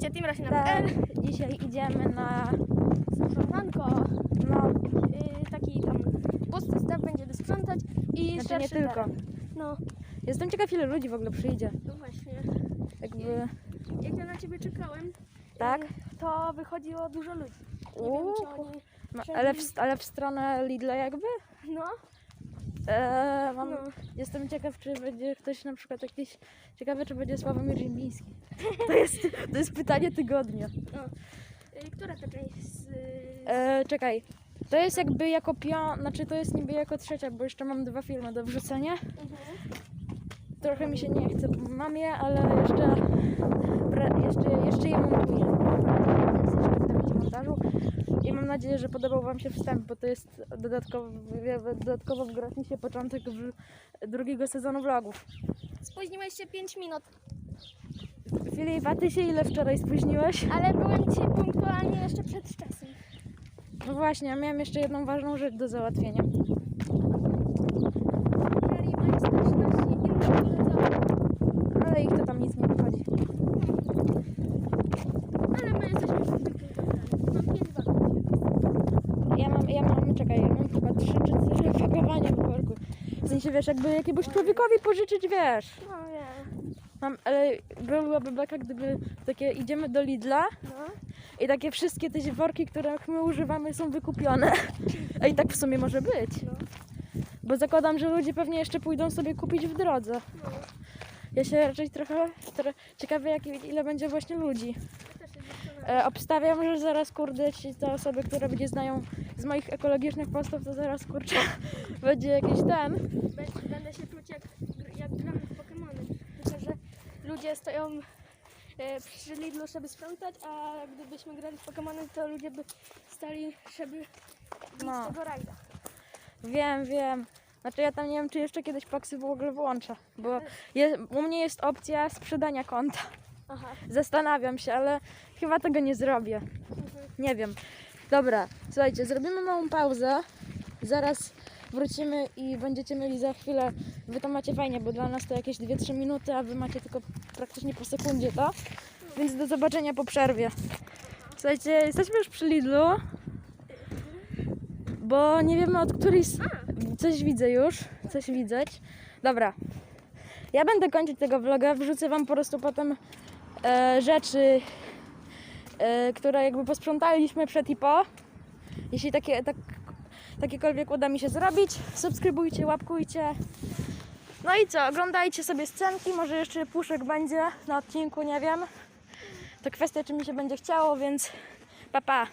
Zapraszam się na Tak, dzisiaj idziemy na Sprzątanko. no, Yy, taki tam pusty staw będzie sprzątać i znaczy nie tylko. teren. No, Jestem ciekaw ile ludzi w ogóle przyjdzie. no właśnie. Jakby Jak ja na ciebie czekałem, tak? yy, to wychodziło dużo ludzi. Nie wiem, Uuu, czy oni... ale, w, ale w stronę Lidla jakby? No, Eee, mam, no. Jestem ciekaw, czy będzie ktoś na przykład jakiś ciekawy, czy będzie Sławomir Ziembiński. To jest, to jest pytanie tygodnia. która z... Yy, Eee, czekaj. To jest jakby jako pion, znaczy to jest niby jako trzecia, bo jeszcze mam dwa filmy do wrzucenia. mhm. Trochę mi się nie chce, bo mam je, ale jeszcze, pre- jeszcze, jeszcze je montuję. W trakcie montażu. I mam nadzieję, że podobał Wam się wstęp, bo to jest dodatkowo, dodatkowo w gratisie początek drugiego sezonu vlogów. Spóźniłeś się 5 minut, Filip, a Ty się ile wczoraj spóźniłeś? ale byłem dzisiaj punktualnie jeszcze przed czasem. No właśnie, ja miałem jeszcze jedną ważną rzecz do załatwienia. Mieli Państwo nasi inni koledzy, Ale ich to tam nic nie wychodzi. ale my jesteśmy w takim Mam 5 wagonów. Ja mam, ja mam, czekaj, ja mam chyba trzy czy cztery opakowania w worku. W sensie, wiesz, jakby jakiemuś człowiekowi pożyczyć, wiesz. No wiem. Mam, ale byłaby beka, gdyby takie idziemy do Lidla No. i takie wszystkie te worki, których my używamy są wykupione. A i tak w sumie może być. No. Bo zakładam, że ludzie pewnie jeszcze pójdą sobie kupić w drodze. No. Ja się raczej trochę, trochę ciekawy, jak, ile będzie właśnie ludzi. Ja też się zastanawiam. E, obstawiam, że zaraz kurde ci te osoby, które będzie znają z moich ekologicznych postów, to zaraz kurczę będzie jakiś ten. Bę- Będę się czuć jak, jak gramy w Pokemony. Tylko, że ludzie stoją e, przy Lidlu, żeby sprzątać, a gdybyśmy grali w Pokemony, to ludzie by stali, żeby bić No. tego rajda. Wiem, wiem. Znaczy ja tam nie wiem, czy jeszcze kiedyś Paksy w ogóle włączę, bo je, u mnie jest opcja sprzedania konta. Aha. Zastanawiam się, ale chyba tego nie zrobię. Mhm. Nie wiem. Dobra, słuchajcie, zrobimy małą pauzę. Zaraz wrócimy i będziecie mieli za chwilę. Wy to macie fajnie, bo dla nas to jakieś 2-3 minuty, a wy macie tylko praktycznie po sekundzie to. Więc do zobaczenia po przerwie. Słuchajcie, jesteśmy już przy Lidlu. Bo nie wiemy od której. Coś widzę już, coś widzeć. Dobra. Ja będę kończyć tego vloga, wrzucę wam po prostu potem e, rzeczy, e, które jakby posprzątaliśmy przed i po. Jeśli takie, tak, takiekolwiek uda mi się zrobić, subskrybujcie, łapkujcie. No i co, oglądajcie sobie scenki, może jeszcze puszek będzie na odcinku, nie wiem. To kwestia, czy mi się będzie chciało, więc pa pa.